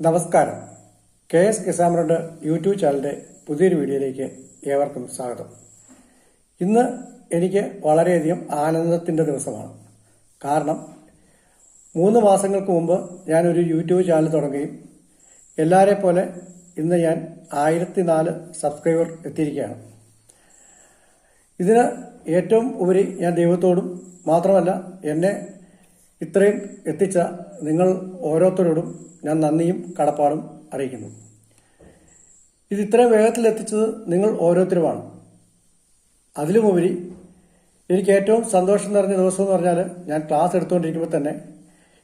നമസ്കാരം. K S കിസാമറുടെ YouTube ചാനലിന്റെ പുതിയൊരു വീഡിയോയിലേക്ക് ഏവർക്കും സ്വാഗതം. ഇന്ന് എനിക്ക് വളരെയധികം ആനന്ദത്തിന്റെ ദിവസമാണ്. കാരണം മൂന്ന് മാസങ്ങൾക്ക് മുമ്പ് ഒരു യൂട്യൂബ് ചാനൽ തുടങ്ങുകയും എല്ലാരെ പോലെ ഇന്ന് ഞാൻ ആയിരത്തി നാല് സബ്സ്ക്രൈബർ എത്തിയിരിക്കുകയാണ്. ഇതിന് ഏറ്റവും ഉപരി ഞാൻ ദൈവത്തോടും മാത്രമല്ല എന്നെ ഇത്രയും എത്തിച്ച നിങ്ങൾ ഓരോരുത്തരോടും ഞാൻ നന്ദിയും കടപ്പാടും അറിയിക്കുന്നു. ഇത് ഇത്രയും വേഗത്തിൽ എത്തിച്ചത് നിങ്ങൾ ഓരോരുത്തരുമാണ്. അതിലുമുപരി എനിക്ക് ഏറ്റവും സന്തോഷം നിറഞ്ഞ ദിവസം എന്ന് പറഞ്ഞാൽ ഞാൻ ക്ലാസ് എടുത്തുകൊണ്ടിരിക്കുമ്പോൾ തന്നെ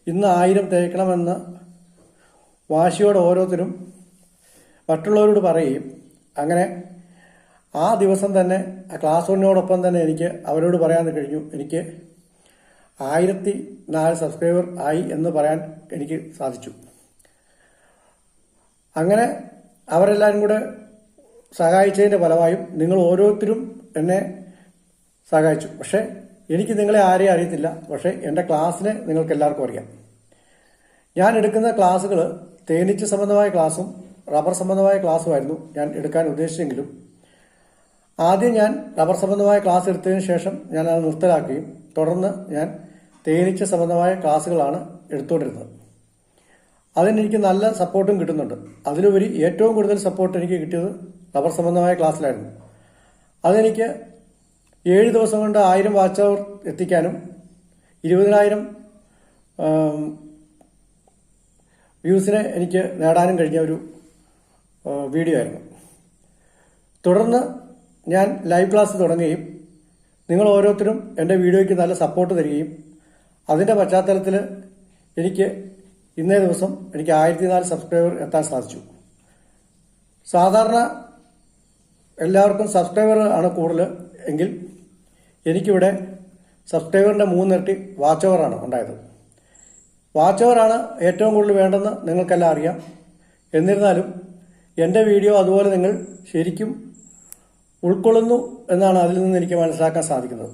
ഇന്ന് ആയിരം തേക്കണമെന്ന് വാശിയോടെ ഓരോരുത്തരും മറ്റുള്ളവരോട് പറയുകയും അങ്ങനെ ആ ദിവസം തന്നെ ആ ക്ലാസ് റൂമിനോടൊപ്പം തന്നെ എനിക്ക് അവരോട് പറയാൻ കഴിഞ്ഞു. എനിക്ക് ആയിരത്തി നാല് സബ്സ്ക്രൈബർ ആയി എന്ന് പറയാൻ എനിക്ക് സാധിച്ചു. അങ്ങനെ അവരെല്ലാവരും കൂടെ സഹായിച്ചതിന്റെ ഫലമായും നിങ്ങൾ ഓരോരുത്തരും എന്നെ സഹായിച്ചു. പക്ഷേ എനിക്ക് നിങ്ങളെ ആരെയും അറിയത്തില്ല. പക്ഷേ എന്റെ ക്ലാസ്സിനെ നിങ്ങൾക്ക് എല്ലാവർക്കും അറിയാം. ഞാൻ എടുക്കുന്ന ക്ലാസ്സുകൾ തേനീച്ച സംബന്ധമായ ക്ലാസ്സും റബ്ബർ സംബന്ധമായ ക്ലാസ്സുമായിരുന്നു ഞാൻ എടുക്കാൻ ഉദ്ദേശിച്ചെങ്കിലും ആദ്യം ഞാൻ റബ്ബർ സംബന്ധമായ ക്ലാസ് എടുത്തതിന് ശേഷം ഞാൻ അത് നിർത്തലാക്കുകയും തുടർന്ന് ഞാൻ തേനീച്ച സംബന്ധമായ ക്ലാസ്സുകളാണ് എടുത്തുകൊണ്ടിരുന്നത്. അതിനെനിക്ക് നല്ല സപ്പോർട്ടും കിട്ടുന്നുണ്ട്. അതിലുപരി ഏറ്റവും കൂടുതൽ സപ്പോർട്ട് എനിക്ക് കിട്ടിയത് റബ്ബർ സംബന്ധമായ ക്ലാസ്സിലായിരുന്നു. അതെനിക്ക് ഏഴ് ദിവസം കൊണ്ട് ആയിരം വാച്ച് അവർ എത്തിക്കാനും ഇരുപതിനായിരം വ്യൂസിനെ എനിക്ക് നേടാനും കഴിഞ്ഞ ഒരു വീഡിയോ ആയിരുന്നു. തുടർന്ന് ഞാൻ ലൈവ് ക്ലാസ് തുടങ്ങുകയും നിങ്ങൾ ഓരോരുത്തരും എന്റെ വീഡിയോയ്ക്ക് നല്ല സപ്പോർട്ട് തരികയും അതിന്റെ പശ്ചാത്തലത്തിൽ എനിക്ക് ഇന്നേ ദിവസം എനിക്ക് ആയിരത്തി നാല് സബ്സ്ക്രൈബർ എത്താൻ സാധിച്ചു. സാധാരണ എല്ലാവർക്കും സബ്സ്ക്രൈബർ ആണ് കൂടുതൽ എങ്കിൽ എനിക്കിവിടെ സബ്സ്ക്രൈബറിന്റെ മൂന്നിരട്ടി വാച്ച് ഓവറാണ് ഉണ്ടായത്. വാച്ച് ഓവറാണ് ഏറ്റവും കൂടുതൽ വേണ്ടെന്ന് നിങ്ങൾക്കെല്ലാം അറിയാം. എന്നിരുന്നാലും എന്റെ വീഡിയോ അതുപോലെ നിങ്ങൾ ശരിക്കും ഉൾക്കൊള്ളുന്നു എന്നാണ് അതിൽ നിന്ന് എനിക്ക് മനസ്സിലാക്കാൻ സാധിക്കുന്നത്.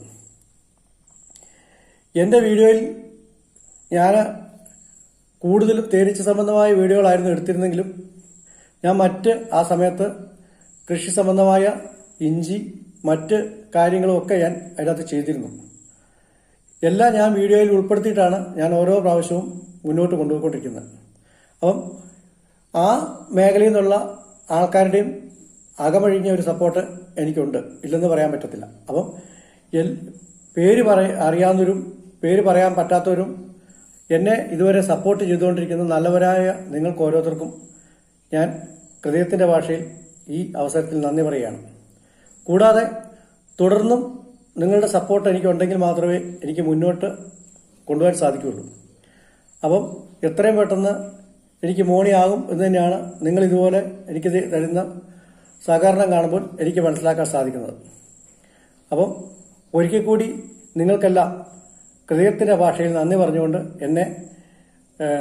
എന്റെ വീഡിയോയിൽ ഞാൻ കൂടുതലും തേനീച്ച സംബന്ധമായ വീഡിയോകളായിരുന്നു എടുത്തിരുന്നെങ്കിലും ഞാൻ മറ്റ് ആ സമയത്ത് കൃഷി സംബന്ധമായ ഇഞ്ചി മറ്റ് കാര്യങ്ങളുമൊക്കെ ഞാൻ അതിനകത്ത് ചെയ്തിരുന്നു. എല്ലാം ഞാൻ വീഡിയോയിൽ ഉൾപ്പെടുത്തിയിട്ടാണ് ഞാൻ ഓരോ പ്രാവശ്യവും മുന്നോട്ട് കൊണ്ടുപോയിക്കൊണ്ടിരിക്കുന്നത്. അപ്പം ആ മേഖലയിൽ നിന്നുള്ള ആൾക്കാരുടെയും അകമഴിഞ്ഞ ഒരു സപ്പോർട്ട് എനിക്കുണ്ട്. ഇല്ലെന്ന് പറയാൻ പറ്റത്തില്ല. അപ്പം പേര് പറ അറിയാവുന്നവരും പേര് പറയാൻ പറ്റാത്തവരും എന്നെ ഇതുവരെ സപ്പോർട്ട് ചെയ്തുകൊണ്ടിരിക്കുന്ന നല്ലവരായ നിങ്ങൾക്ക് ഓരോരുത്തർക്കും ഞാൻ ഹൃദയത്തിന്റെ ഭാഷയിൽ ഈ അവസരത്തിൽ നന്ദി പറയുകയാണ്. കൂടാതെ തുടർന്നും നിങ്ങളുടെ സപ്പോർട്ട് എനിക്കുണ്ടെങ്കിൽ മാത്രമേ എനിക്ക് മുന്നോട്ട് കൊണ്ടുപോകാൻ സാധിക്കുകയുള്ളൂ. അപ്പം എത്രയും പെട്ടെന്ന് എനിക്ക് മോണിയാകും എന്ന് തന്നെയാണ് നിങ്ങൾ ഇതുപോലെ എനിക്ക് തരുന്ന സഹകരണം കാണുമ്പോൾ എനിക്ക് മനസ്സിലാക്കാൻ സാധിക്കുന്നത്. അപ്പം ഒരിക്കൽ കൂടി നിങ്ങൾക്കെല്ലാം ഹൃദയത്തിന്റെ ഭാഷയിൽ നന്ദി പറഞ്ഞുകൊണ്ട് എന്നെ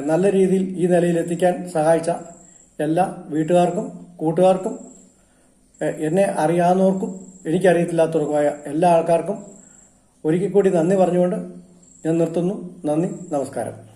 നല്ല രീതിയിൽ ഈ നിലയിൽ എത്തിക്കാൻ സഹായിച്ച എല്ലാ വീട്ടുകാർക്കും കൂട്ടുകാർക്കും എന്നെ അറിയാവുന്നവർക്കും എനിക്കറിയത്തില്ലാത്തവർക്കുമായ എല്ലാ ആൾക്കാർക്കും ഒരിക്കൽ കൂടി നന്ദി പറഞ്ഞുകൊണ്ട് ഞാൻ നിർത്തുന്നു. നന്ദി നമസ്കാരം.